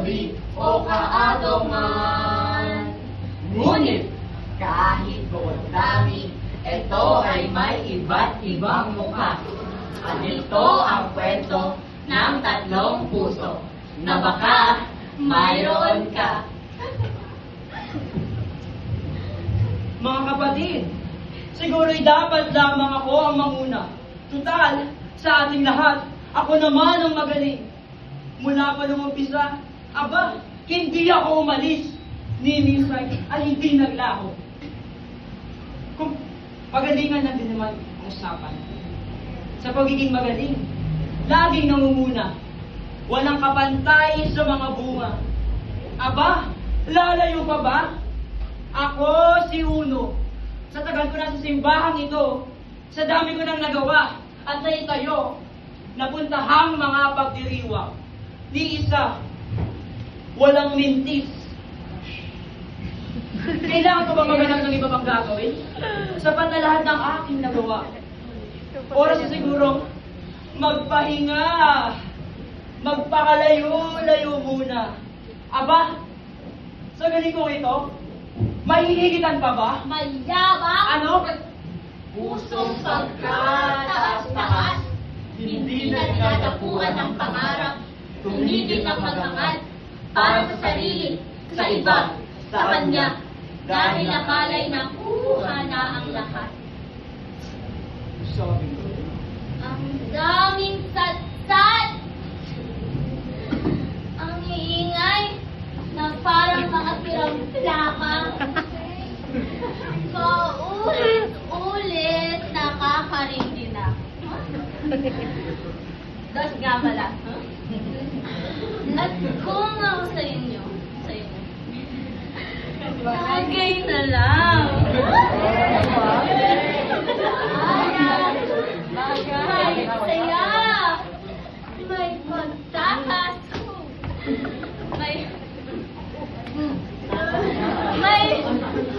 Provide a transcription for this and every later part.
gabi o kaagaw man. Ngunit kahit bukod dami, ito ay may iba't ibang mukha. At ito ang kwento ng tatlong puso na baka mayroon ka. Mga kapatid, siguro'y dapat lamang ako ang manguna. Tutal, sa ating lahat, ako naman ang magaling. Mula pa nung umpisa, aba, hindi ako umalis. Ni Misay ay hindi naglaho. Kung pagalingan na din naman ang usapan. Sa pagiging magaling, laging nangunguna. Walang kapantay sa mga bunga. Aba, lalayo pa ba? Ako si Uno. Sa tagal ko na sa simbahang ito, sa dami ko nang nagawa, at sa itayo, napuntahang mga pagdiriwang. Ni isa, walang mintis. Kailangan ko ba maganap ng iba pang gagawin? Sapat na lahat ng aking nagawa. Oras siguro, magpahinga. Magpakalayo-layo muna. Aba, sa galing ko ito, mahihigitan pa ba? Mayabang! Ano? Pusong pagkataas-taas, hindi na dinadapuan ng pangarap, tumigil ng magangal para sa sarili, sa iba, sa kanya, dahil nakalay na kuha na ang lahat. Ang daming satsat! Ang iingay na parang mga tirang plaka. Paulit-ulit nakakarindi na. Dos nga pala. At kung ako sa inyo, sa inyo, bagay na lang. Bagay, saya. May pagtakas. May may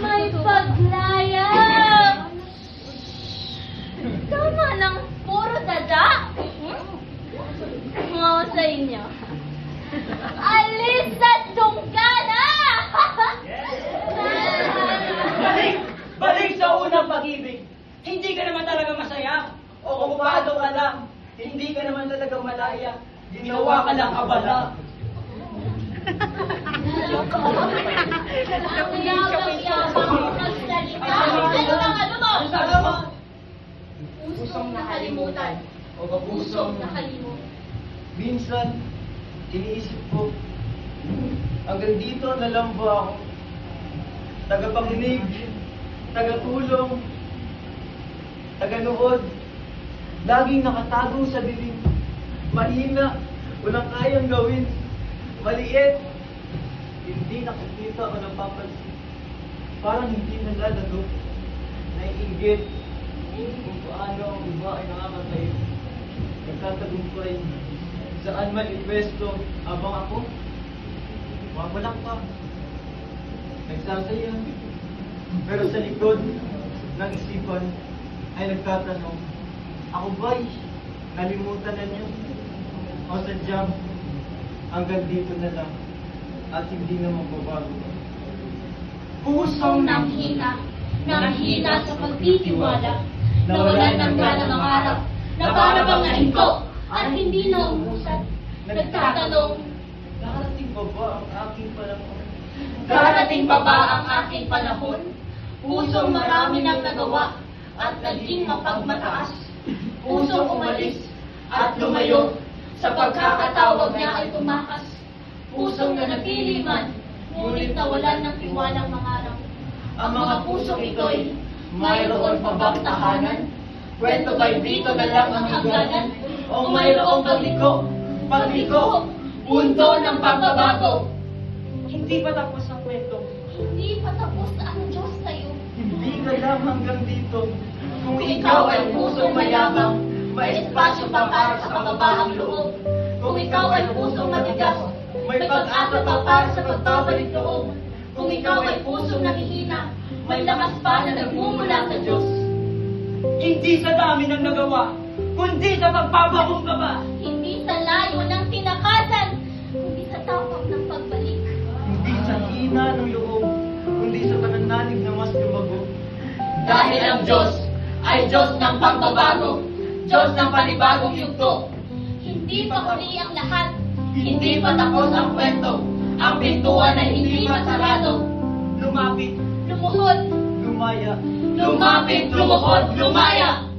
may paglaya. Tama ng puro dada. Kung ako sa inyo. Alis at tungkana! Balik! Balik sa unang pag-ibig! Hindi ka naman talaga masaya. O kumupado ka lang. Hindi ka naman talaga malaya. Ginawa ka lang abala. Pusong nakalimutan. O Pusong nakalimutan. Minsan, iniisip ko, hanggang dito na lang ba ako? Tagapakinig, tagatulong, taganood, laging nakatago sa dilim, mahina, walang kayang gawin, maliit, hindi nakikita o napapansin, parang hindi nalalago, naiingit, kung paano ang iba ay nakakatayo, nagtatagumpay, saan man ipwesto, abang ako, wawalang pa, nagsasaya, pero sa likod ng isipan ay nagtatanong, ako ba'y nalimutan na niyo? O sadyang hanggang dito na lang at hindi na magbabago. Pusong nanghina, nanghina sa pagtitiwala, nawalan ng gana mangarap, na para bang nahinto at hindi na umusad. Nagtatanong, Darating ba ba ang aking panahon? Darating pa ba ang aking panahon? Pusong marami nang nagawa at naging mapagmataas. Pusong umalis at lumayo sa pagkakatawag niya ay tumakas. Pusong nanatili man, ngunit nawalan ng tiwalang mangarap. Ang mga pusong ito'y mayroon pa bang tahanan? Kwento ba'y dito na lang ang hangganan? O mayroong pagliko, pagliko, punto ng pagbabago? Hindi pa tapos ang lang hanggang dito. Kung ikaw ay pusong mayabang, may espasyo pa para sa kababahang loob. Kung ikaw ay pusong matigas, may pag-asa pa para sa pagbabalik loob. Kung ikaw ay pusong nakihina, may lakas pa na nagmumula sa Diyos. Hindi sa dami ng nagawa, kundi sa pagpapakumbaba. Hindi sa layo ng tinakasan, kundi sa tapang ng pag hina ng loob, kundi sa pananalig. Dahil ang Diyos ay Diyos ng pagbabago, Diyos ng panibagong yugto. Hindi pa huli ang lahat. Hindi pa tapos ang kwento, ang pintuan ay hindi pa sarado. Lumapit, Lumuhod. Lumaya, Lumapit, lumuhod, lumaya,